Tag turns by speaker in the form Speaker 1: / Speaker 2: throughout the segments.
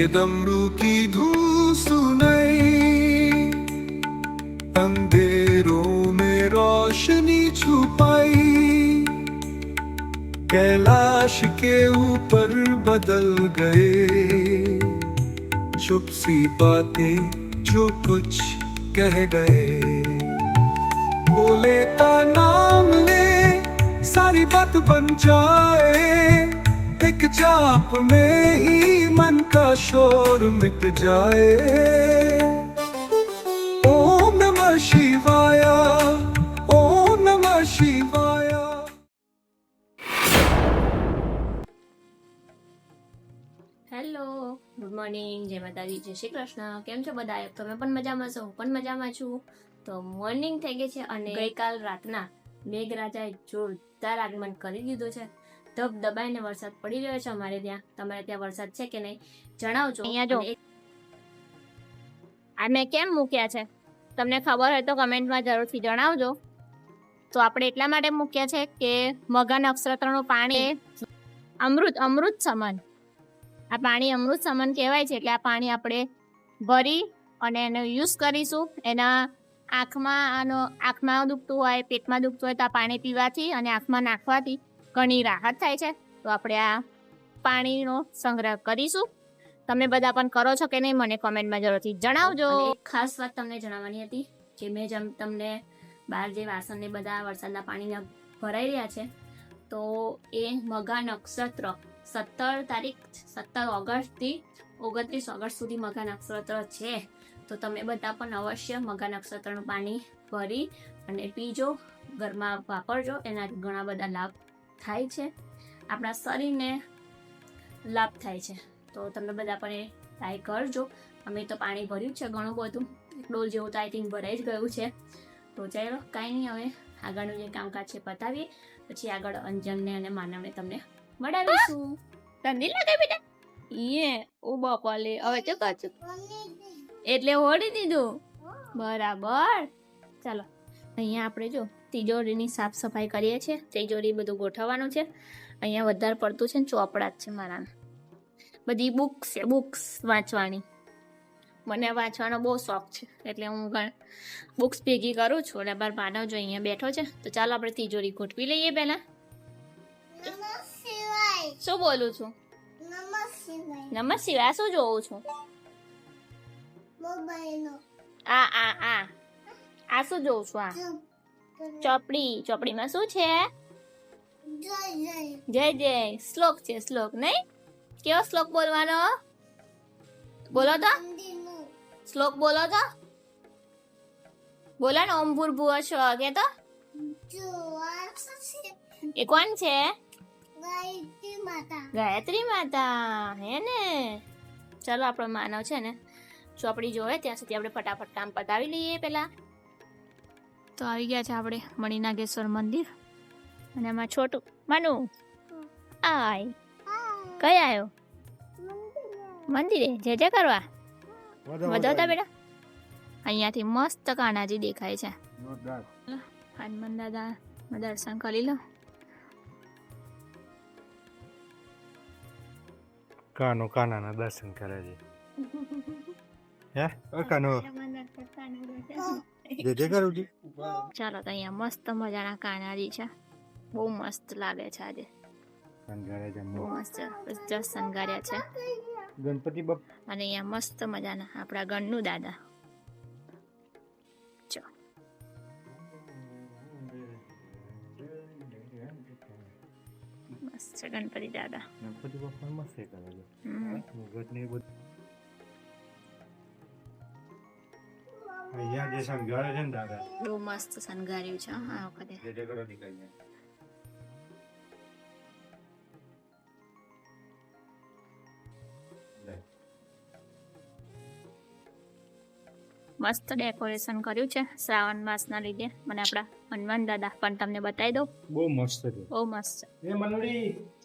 Speaker 1: के दमरू की धूल सुनाई। अंधेरों में रोशनी छुपाई। कैलाश के ऊपर बदल गए। चुप सी बातें जो कुछ कह गए। बोले का नाम ले, सारी बात बन जाए। एक जाप में ही मन का शोर मिट जाए ओम नमः शिवाय ओम नमः शिवाय
Speaker 2: હેલો ગુડ મોર્નિંગ જય માતાજી જય શ્રી કૃષ્ણ કેમ છો બધા તમે પણ મજામાં છો હું પણ મજામાં છું તો મોર્નિંગ થઈ ગઈ છે અને ગઈકાલ રાતના મેઘરાજાએ જોરદાર આગમન કરી દીધું છે ધબ દબાઈને વરસાદ પડી રહ્યો છે અમારે ત્યાં. તમારે ત્યાં વરસાદ છે કે નહીં જણાવજો. અહીંયા જો. આ મેં કેમ મૂક્યા છે? તમને ખબર હોય તો કમેન્ટમાં જરૂરથી જણાવજો. તો આપણે એટલા માટે મૂક્યા છે કે મગા નક્ષત્રનું પાણી અમૃત અમૃત સમાન. આ પાણી અમૃત સમાન કહેવાય છે એટલે આ પાણી આપણે ભરી અને એનો યુઝ કરીશું. એના આંખમાં આનો આંખમાં દુખતું હોય પેટમાં દુખતું હોય તો આ પાણી પીવાથી અને આંખમાં નાખવાથી ઘણી રાહત થાય છે. તો આપણે આ પાણીનો સંગ્રહ કરીશું. તમે બધા પણ કરો છો કે નહીં, મને કોમેન્ટમાં જરૂરથી જણાવજો. ખાસ વાત તમને જણાવવાની હતી, કે મેં જેમ તમને બહાર જે વાસણને બધા વરસાદના પાણીના ભરાઈ રહ્યા છે, તો એ મઘા નક્ષત્ર સત્તર તારીખ, સત્તર ઓગસ્ટથી ઓગણત્રીસ ઓગસ્ટ સુધી મઘા નક્ષત્ર છે. તો તમે બધા પણ અવશ્ય મઘા નક્ષત્રનું પાણી ભરી અને પીજો, ઘરમાં વાપરજો. એના ઘણા બધા લાભ થાય છે. આપણા શરીરને લાભ થાય છે. તો તમે બધા પણ એ ટ્રાય કરજો. અમે તો પાણી ભર્યું છે ઘણું બધું. ડોલ જેવું તો આઈ થિંક ભરાઈ જ ગયું છે. તો ચાલો, કાંઈ નહીં, હવે આગળનું જે કામકાજ છે પતાવીએ. પછી આગળ અંજનને અને માનવને તમને મળાવીશું. તને લાગે બેટા? ઈએ, ઓ બાપાલે હવે ચકાચક એટલે ઓળી દીધું. બરાબર. ચાલો. અહીંયા આપણે જો તિજોરીની સાફ સફાઈ કરીએ છીએ. તિજોરી બધું ગોઠવવાનું છે. અહીંયા વધારે પડતું છે ને ચોપડા જ છે મારા બધી બુક્સ છે બુક્સ વાંચવાની. મને વાંચવાનો બહુ શોખ છે એટલે હું બુક્સ ભેગી કરું છું એટલે બાર માનવ જો અહીંયા બેઠો છે તો ચાલો આપણે તિજોરી ગોઠવી લઈએ પહેલાં. શું બોલું છું? નમસ્તે શિવાય શું જોઉં છું? આ આ આ. આ શું જોઉં છું આ? ચોપડી. ચોપડીમાં શું છે? જય જય. શ્લોક છે, શ્લોક, નહીં? કેવો શ્લોક બોલવાનો? બોલો તો. શ્લોક બોલો તો. બોલો ને, ઓમ ભૂર્ભુવ છો કે તો? એ કોણ છે? ગાયત્રી માતા, હે ને? ચાલો, આપણો માનવ છે ને, ચોપડી જોવે, ત્યાં સુધી આપણે ફટાફટ કામ પતાવી લઈએ પેલા તો આવી ગયા છે આપણે મણિનાગેશ્વર મંદિર. અને એમાં છોટું માનુ આય કઈ આવ્યો મંદિરે જે જે કરવા. વધાવતા બેટા? અહીંયાથી મસ્ત કાનાજી દેખાય છે. હનુમાન દાદા દર્શન કરી લો.
Speaker 3: કાનો કાનાના દર્શન કરે છે. હે? કાનો. જે જે કરું
Speaker 2: ચાલો તો અહીંયા મસ્ત મજાના કાનારી છે. બહુ મસ્ત લાગે છે આજે.
Speaker 3: કંગારે
Speaker 2: બહુ મસ્ત. જસ શણગાર્યા છે.
Speaker 3: ગણપતિ બાપ.
Speaker 2: અને અહીંયા મસ્ત મજાના આપણા ગણનું દાદા. જો મસ્ત છે ગણપતિ દાદા.
Speaker 3: ગણપતિ બાપા મસ્ત કરે છે. મુગટ ને બધું. અહીંયા જે સંઘારે છે ને દાદા.
Speaker 2: બહુ મસ્ત શણગાર્યું છે આ વખતે.
Speaker 3: જે કરો નીકળી
Speaker 2: મસ્ત ડેકોરેશન કર્યું છે શ્રાવણ માસના લીધે મને આપણા હનુમાન દાદા પણ તમને બતાવી દઉં.
Speaker 3: બહુ મસ્ત છે.
Speaker 2: બહુ મસ્ત. છે
Speaker 3: એ મનડી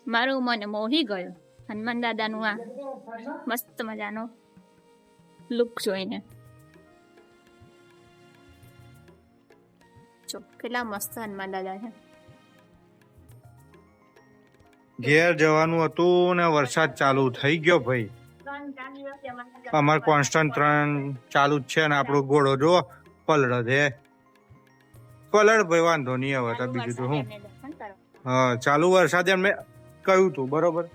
Speaker 2: મારું મન મોહી ગયું હનુમાન દાદાનું આ મસ્ત મજાનો લુક જોઈને. જો કેટલા મસ્ત હનુમાન દાદા છે.
Speaker 3: ઘેર જવાનું હતું ને વરસાદ ચાલુ થઈ ગયો ભાઈ. અમાર કોન્સ્ટન્ટ ત્રણ ચાલુ જ છે ને આપણો ઘોડો જો પલડો છે. પલડ ભાઈ વાંધો નહીં હવે તો બીજું તો હું. હા ચાલુ વરસાદે એમને કહ્યું તું બરોબર.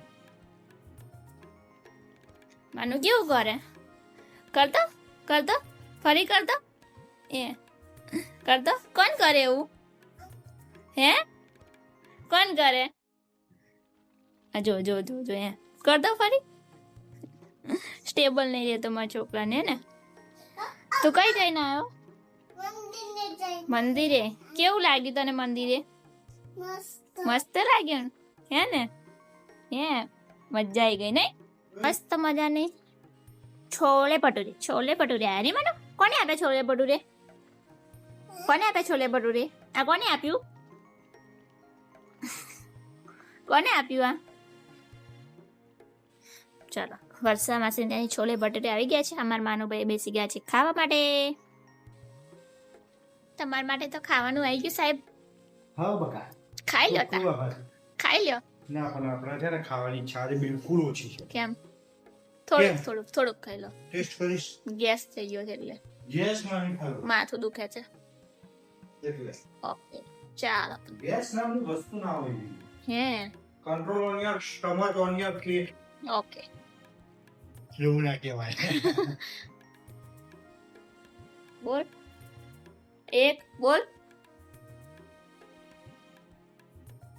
Speaker 2: માનું કેવું કરે? કરતો? કરતો? ફરી કરતો? એ. કરતો? કોણ કરે એવું? હે? કોણ કરે? આ જો જો જો જો હે. કરતો ફરી? સ્ટેબલ નહીં રહે મારા છોકરાને હે ને? તું કઈ જઈને આવ્યો? મંદિરે? કેવું લાગ્યું તને મંદિરે? મસ્ત. લાગ્યું હે ને? હે મજા આવી ગઈ નહીં? મસ્ત મજા નહીં છોલે ભટુરે છોલે ભટુરે આ રે મને? કોને આપે છોલે ભટુરે? કોને આપે છોલે ભટુરે આ કોને આપ્યું? કોને આપ્યું આ? ચાલો વર્ષા માસી ત્યાંથી છોલે ભટુરે આવી ગયા છે. અમારા માનુભાઈ બેસી ગયા છે ખાવા માટે. તમારા માટે તો ખાવાનું આવી ગયું સાહેબ.
Speaker 3: હા બકા.
Speaker 2: ખાઈ લો ખાઈ લ્યો.
Speaker 3: ના પણ આપણે છે ને ખાવાની ઈચ્છા આજે બિલકુલ ઓછી છે.
Speaker 2: કેમ? થોડુંક થોડુંક થોડુંક ખાઈ લો.
Speaker 3: ટેસ્ટ કરીશ.
Speaker 2: ગેસ થઈ ગયો છે એટલે.
Speaker 3: ગેસ
Speaker 2: માથું દુખે છે. ઓકે ચાલો
Speaker 3: ગેસ નામની વસ્તુ ના હોય
Speaker 2: હે
Speaker 3: control on your stomach on your Pat
Speaker 2: okay
Speaker 3: એવું ના કહેવાય
Speaker 2: બોલ એક બોલ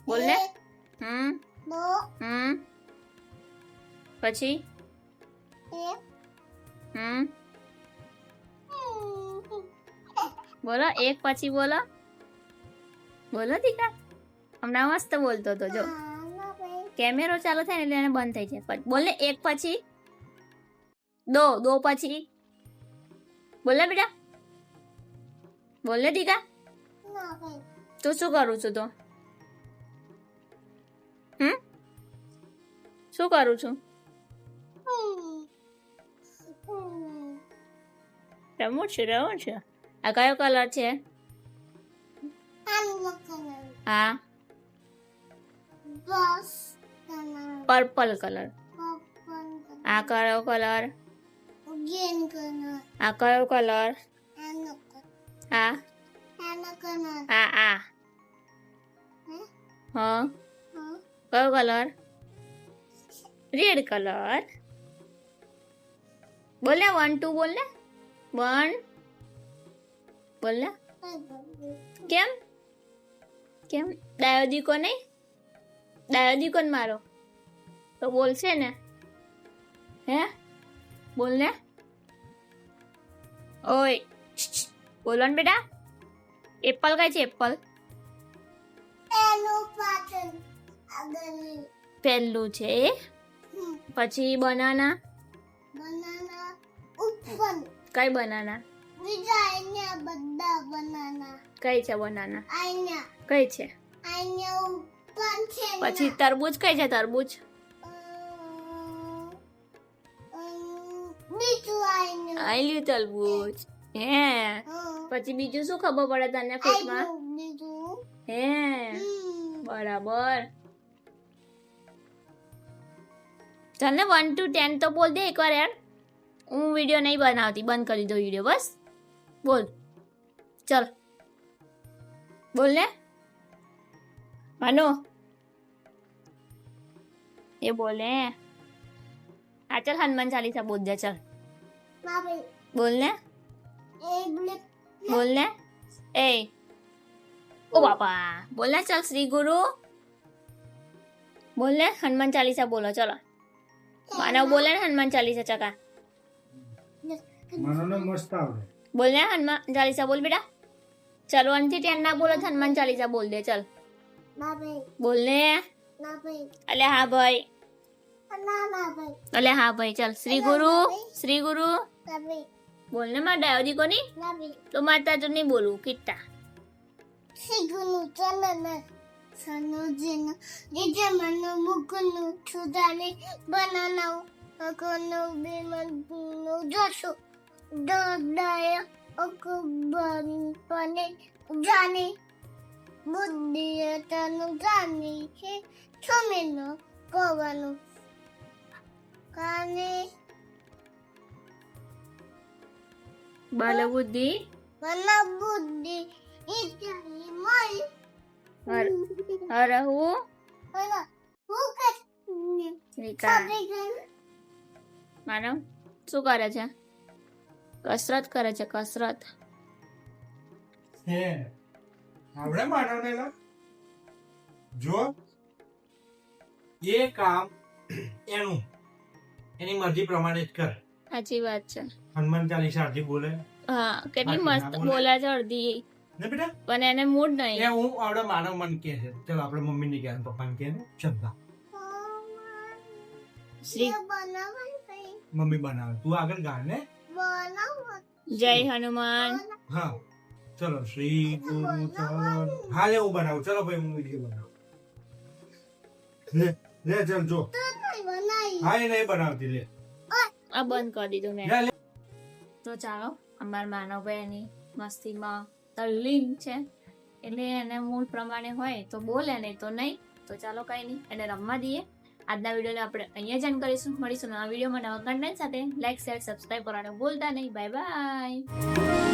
Speaker 2: બોલ ને હમ હમ પછી હમ બોલો, એક પછી બોલો. બોલો દીકા હમણાં મસ્ત બોલતો હતો, જો. કેમેરો ચાલુ થાય ને એટલે એને બંધ થઈ જાય. બોલ ને એક પછી. દો દો પછી. બોલે બેટા. બોલે દીકા તું શું કરું છું તો? હમ? શું કરું છું? રમું છું રમું છું. આ કયો કલર છે હા પર્પલ કલર આ કયો કલર આ કયો કલર આ આ આ હા કયો કલર રેડ કલર બોલે વન ટુ બોલે વન બોલે કેમ કેમ ડાયો દીકો નહીં ડાયો દીકો ને મારો તો બોલશે ને હે બોલ ને ઓય શ્શ, શ્શ. બોલો ને બેટા એપલ કઈ છે એપલ પહેલું છે પછી બનાના કઈ બનાના કઈ છે બનાના? કઈ છે? પછી તરબૂચ કઈ છે તરબૂચ? આયલું તરબૂચ. હે. પછી બીજું શું ખબર પડે તને ફેટમાં હે. બરાબર. ચાલ ને વન ટુ ટેન તો બોલ દે એકવાર યાર. હું વીડિયો નહીં બનાવતી. બંધ કરી દો વીડિયો બસ. બોલ. ચલ. બોલ ને માનો. એ બોલે. આ ચલ હનુમાન ચાલીસા બોલ જા ચલ બોલ ને બોલ. ને એ. ઓ બાપા. બોલ ને ચલ શ્રી ગુરુ. બોલ ને હનુમાન ચાલીસા બોલો ચલો. માનવ બોલે ને હનુમાન ચાલીસા ચકા.
Speaker 3: મસ્ત આવડે.
Speaker 2: બોલ ને હનુમાન ચાલીસા બોલ બેટા. ચલ વનથી ટેન ના બોલો તો હનુમાન ચાલીસા બોલ દે ચલ. બોલ ને. અલે હા ભાઈ. અલે હા ભાઈ ચલ. શ્રી ગુરુ શ્રી ગુરુ. બોલ ને મારા ડાયોજી કોની? તો માતા તો નહીં બોલું કિટ્ટા
Speaker 4: ને. ચલન જીજે મનો મુકનું છુદાને બનાનાવ અકોનું બીમનું જોશું. દોડાય અકબન પને જાને બુદ્ધિ તનું જાની છે છમેનો કવાનું કાને
Speaker 2: બલ બુદ્ધિ
Speaker 4: મને બુદ્ધિ ઈચ્છાની મળી
Speaker 2: હર હરહુ
Speaker 4: અને હું કઈ
Speaker 2: વિકાસ
Speaker 4: ખાધી ગઈ
Speaker 2: માનવ શું કરે છે કસરત કરે છે કસરત.
Speaker 5: હે આવડે માનવને? જો
Speaker 3: એ કામ એનું એની મરજી પ્રમાણે જ કરે.
Speaker 2: સાચી વાત છે.
Speaker 3: હનુમાન ચાલીસા અડધી બોલે.
Speaker 2: હા કેટલી મસ્ત
Speaker 3: ના બોલે.
Speaker 2: છે અડધી.
Speaker 3: ને બેટા?
Speaker 2: પણ એને મૂડ નહીં.
Speaker 3: એ હું આવડે માનવ મન કે છે. ચલો આપણે મમ્મી ને કહે પપ્પા કે શબ્દ
Speaker 2: શ્રી
Speaker 3: મમ્મી બનાવે. તું આગળ ગા ને
Speaker 4: બનાવવાનું
Speaker 2: જય હનુમાન.
Speaker 3: હા. ચલો શ્રી ગુરુ ચરણ. હા લે હું બનાવું. ચલો ભાઈ હું વીડિયો બનાવું. લે લે ચલ જો. હા એ નહીં બનાવતી લે.
Speaker 2: આ બંધ કરી દીધું મેં. તો ચાલો અમાર માનવભાઈ એની મસ્તીમાં તલ્લીન છે. એટલે એને મૂળ પ્રમાણે હોય તો બોલે નહીં તો નહીં. તો ચાલો કઈ નહીં. એને રમવા દઈએ. આજના વિડીયોને આપણે અહીંયા જ end કરીશું. મળીશું નવા વિડીયોમાં નવા કન્ટેન્ટ સાથે. લાઈક શેર સબસ્ક્રાઈબ કરવાનું ભૂલતા નહીં. Bye bye